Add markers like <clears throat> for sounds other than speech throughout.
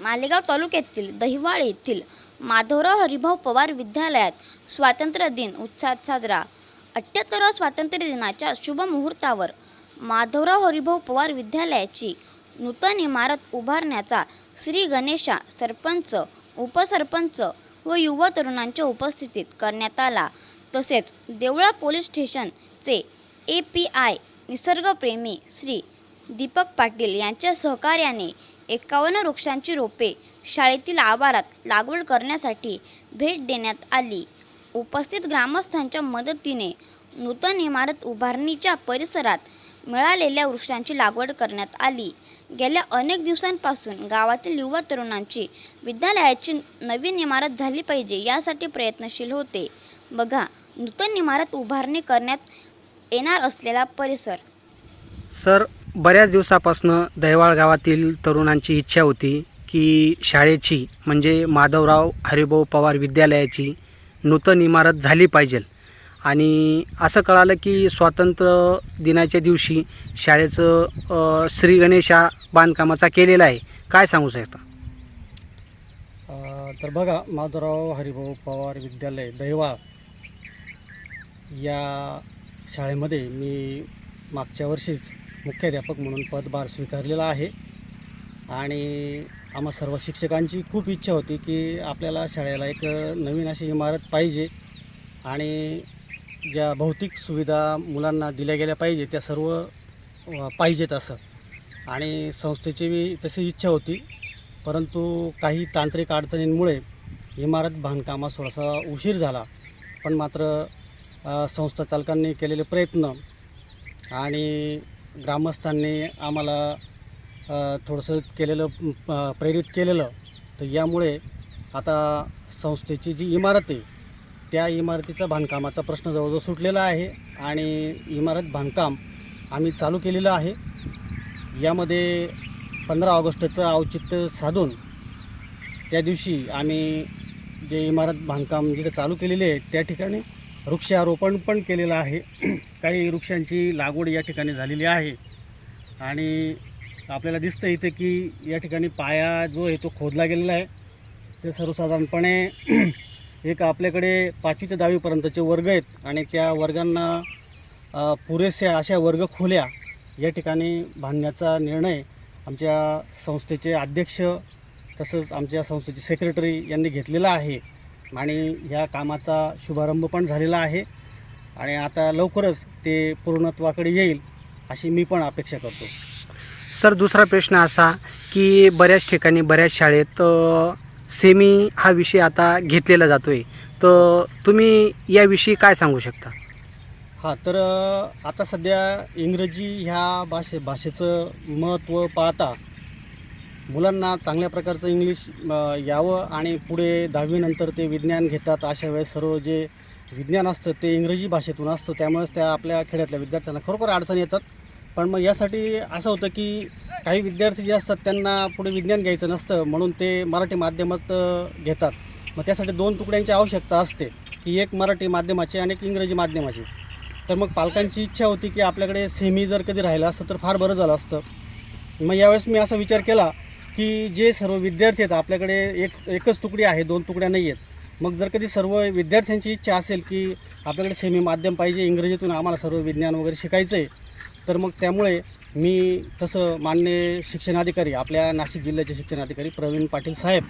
मालेगाव तालुक्यातील दहिवाळ येथील माधवराव हरिभाऊ पवार विद्यालयात स्वातंत्र्य दिन उत्साहात साजरा. अठ्ठ्याहत्तराव्या स्वातंत्र्य दिनाच्या शुभ मुहूर्तावर माधवराव हरिभाऊ पवार विद्यालयाची नूतन इमारत उभारण्याचा श्री गणेशा सरपंच उपसरपंच व युवा तरुणांच्या उपस्थितीत करण्यात आला. तसेच देवळा पोलीस स्टेशनचे ए पी आय निसर्गप्रेमी श्री दीपक पाटील यांच्या सहकार्याने एकावन्न वृक्षांची रोपे शाळेतील आवारात लागवड करण्यासाठी भेट देण्यात आली. उपस्थित ग्रामस्थांच्या मदतीने नूतन इमारत उभारणीच्या परिसरात मिळालेल्या वृक्षांची लागवड करण्यात आली. गेल्या अनेक दिवसांपासून गावातील युवा तरुणांची विद्यालयाची नवीन इमारत झाली पाहिजे यासाठी प्रयत्नशील होते. बघा नूतन इमारत उभारणी करण्यात येणार असलेला परिसर. सर बऱ्याच दिवसापासनं दैवाळ गावातील तरुणांची इच्छा होती की शाळेची म्हणजे माधवराव हरिभाऊ पवार विद्यालयाची नूतन इमारत झाली पाहिजे. आणि असं कळालं की स्वातंत्र्य दिनाच्या दिवशी शाळेचं श्री गणेशा बांधकामाचा केलेला आहे. काय सांगू शकता? तर बघा माधवराव हरिभाऊ पवार विद्यालय दैवा या शाळेमध्ये मी मागच्या वर्षीच मुख्याध्यापक म्हणून पदभार स्वीकारलेला आहे. आणि आम्हा सर्व शिक्षकांची खूप इच्छा होती की आपल्याला शाळेला एक नवीन अशी इमारत पाहिजे आणि ज्या भौतिक सुविधा मुलांना दिल्या गेल्या पाहिजे त्या सर्व पाहिजेत असं. आणि संस्थेची बी तशी इच्छा होती परंतु काही तांत्रिक अडचणींमुळे इमारत बांधकामास थोडासा उशीर झाला. पण मात्र संस्था चालकांनी केलेले प्रयत्न आणि ग्रामस्थांनी आम्हाला थोडंसं केलेलं प्रेरित केलेलं. तर यामुळे आता संस्थेची जी इमारत आहे त्या इमारतीचा बांधकामाचा प्रश्न जवळजवळ सुटलेला आहे आणि इमारत बांधकाम आम्ही चालू केलेलं आहे. यामध्ये पंधरा ऑगस्टचं औचित्य साधून त्या दिवशी आम्ही जे इमारत बांधकाम जिथे चालू केलेले आहे त्या ठिकाणी वृक्षारोपण पण केलेलं आहे. <clears throat> काही वृक्षांची लागवड या ठिकाणी झालेली आहे. आणि आपल्याला दिसतं इथे की या ठिकाणी पाया जो आहे तो खोदला गेलेला आहे. ते सर्वसाधारणपणे <clears throat> एक आपल्याकडे पाचवी ते दहावीपर्यंतचे वर्ग आहेत. आणि त्या वर्गांना पुरेशा अशा वर्ग खोल्या या ठिकाणी बांधण्याचा निर्णय आमच्या संस्थेचे अध्यक्ष तसंच आमच्या संस्थेचे सेक्रेटरी यांनी घेतलेला आहे. आणि ह्या कामाचा शुभारंभ पण झालेला आहे. आणि आता लवकरच ते पूर्णत्वाकडे येईल अशी मी पण अपेक्षा करतो. सर दुसरा प्रश्न असा की बऱ्याच ठिकाणी बऱ्याच शाळेत सेमी हा विषय आता घेतलेला जातो आहे तर तुम्ही याविषयी काय सांगू शकता? हां तर आता सध्या इंग्रजी ह्या भाषे भाषेचं महत्त्व पाहता मुलांना चांगल्या प्रकारचं इंग्लिश यावं आणि पुढे दहावीनंतर ते विज्ञान घेतात. अशा वेळेस सर्व जे विज्ञान असतं ते इंग्रजी भाषेतून असतं. त्यामुळेच त्या आपल्या खेड्यातल्या विद्यार्थ्यांना खरोखर अडचणी येतात. पण मग यासाठी असं होतं की काही विद्यार्थी जे असतात त्यांना पुढे विज्ञान घ्यायचं नसतं म्हणून ते मराठी माध्यमात घेतात. मग त्यासाठी दोन तुकड्यांची आवश्यकता असते की एक मराठी माध्यमाची आणि एक इंग्रजी माध्यमाची. तर मग पालकांची इच्छा होती की आपल्याकडे सेमी जर कधी राहिलं असतं तर फार बरं झालं असतं. मग यावेळेस मी असा विचार केला की जे सर्व विद्यार्थी आहेत आपल्याकडे एक एकच तुकडी आहे दोन तुकड्या नाही आहेत. मग जर कधी सर्व विद्यार्थ्यांची इच्छा असेल की आपल्याकडे सेमी माध्यम पाहिजे इंग्रजीतून आम्हाला सर्व विज्ञान वगैरे शिकायचं आहे तर मग त्यामुळे मी तसं मान्य शिक्षणाधिकारी आपल्या नाशिक जिल्ह्याचे शिक्षणाधिकारी प्रवीण पाटील साहेब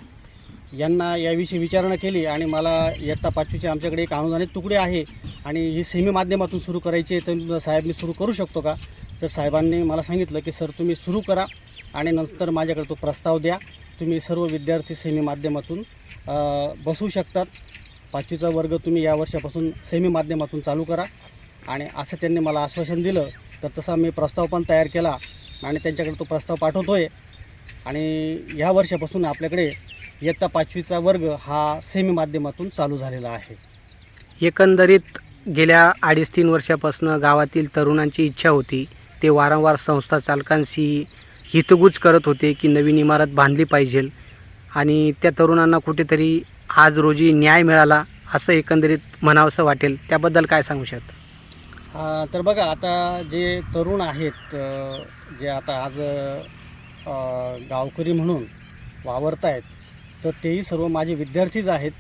यांना याविषयी विचारणा केली आणि मला इयत्ता पाचवीचे आमच्याकडे एक अनुदानित तुकडे आहे आणि ही सेमी माध्यमातून सुरू करायची आहे तर साहेब मी सुरू करू शकतो का? तर साहेबांनी मला सांगितलं की सर तुम्ही सुरू करा आणि नंतर माझ्याकडे तो प्रस्ताव द्या. तुम्ही सर्व विद्यार्थी सेमी माध्यमातून बसू शकतात. पाचवीचा वर्ग तुम्ही या वर्षापासून सेमी माध्यमातून चालू करा. आणि असं त्यांनी मला आश्वासन दिलं तर तसा मी प्रस्ताव पण तयार केला आणि त्यांच्याकडे तो प्रस्ताव पाठवतो आहे आणि ह्या वर्षापासून आपल्याकडे इयत्ता पाचवीचा वर्ग हा सेमी माध्यमातून चालू झालेला आहे. एकंदरीत गेल्या अडीच तीन वर्षापासून गावातील तरुणांची इच्छा होती. ते वारंवार संस्था चालकांशी हितगुज करत होते की नवीन इमारत बांधली पाहिजे. आणि त्या तरुणांना कुठेतरी आज रोजी न्याय मिळाला असं एकंदरीत म्हणावंसं वाटेल. त्याबद्दल काय सांगू शकता? तर बघा आता जे तरुण आहेत जे आता आज गावकरी म्हणून वावरत आहेत तर तेही सर्व माझे विद्यार्थीच आहेत.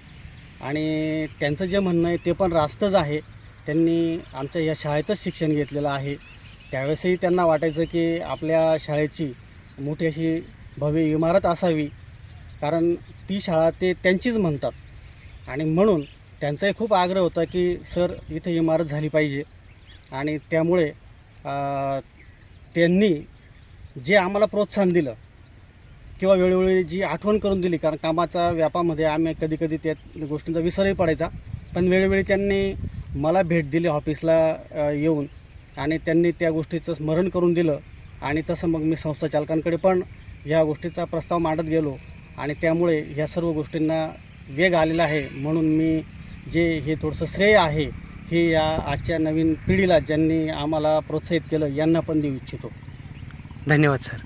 आणि त्यांचं जे म्हणणं आहे ते पण रास्तच आहे. त्यांनी आमच्या या शाळेतच शिक्षण घेतलेलं आहे. त्यावेळेसही त्यांना वाटायचं की आपल्या शाळेची मोठी अशी भव्य इमारत असावी कारण ती शाळा ते त्यांचीच म्हणतात. आणि म्हणून त्यांचाही खूप आग्रह होता की सर इथं इमारत झाली पाहिजे. आणि त्यामुळे त्यांनी जे आम्हाला प्रोत्साहन दिलं किंवा वेळोवेळी जी आठवण करून दिली कारण कामाचा व्यापामध्ये आम्ही कधी कधी त्या गोष्टींचा विसरही पडायचा पण वेळोवेळी त्यांनी मला भेट दिली ऑफिसला येऊन. आणि त्यांनी त्या गोष्टीचं स्मरण करून दिलं. आणि तसं मग मी संस्था चालकांकडे पण या गोष्टीचा प्रस्ताव मांडत गेलो. आणि त्यामुळे ह्या सर्व गोष्टींना वेग आलेला आहे. म्हणून मी जे हे थोडंसं श्रेय आहे हे या आजच्या नवीन पिढीला ज्यांनी आम्हाला प्रोत्साहित केलं यांना पण देऊ इच्छितो. धन्यवाद सर.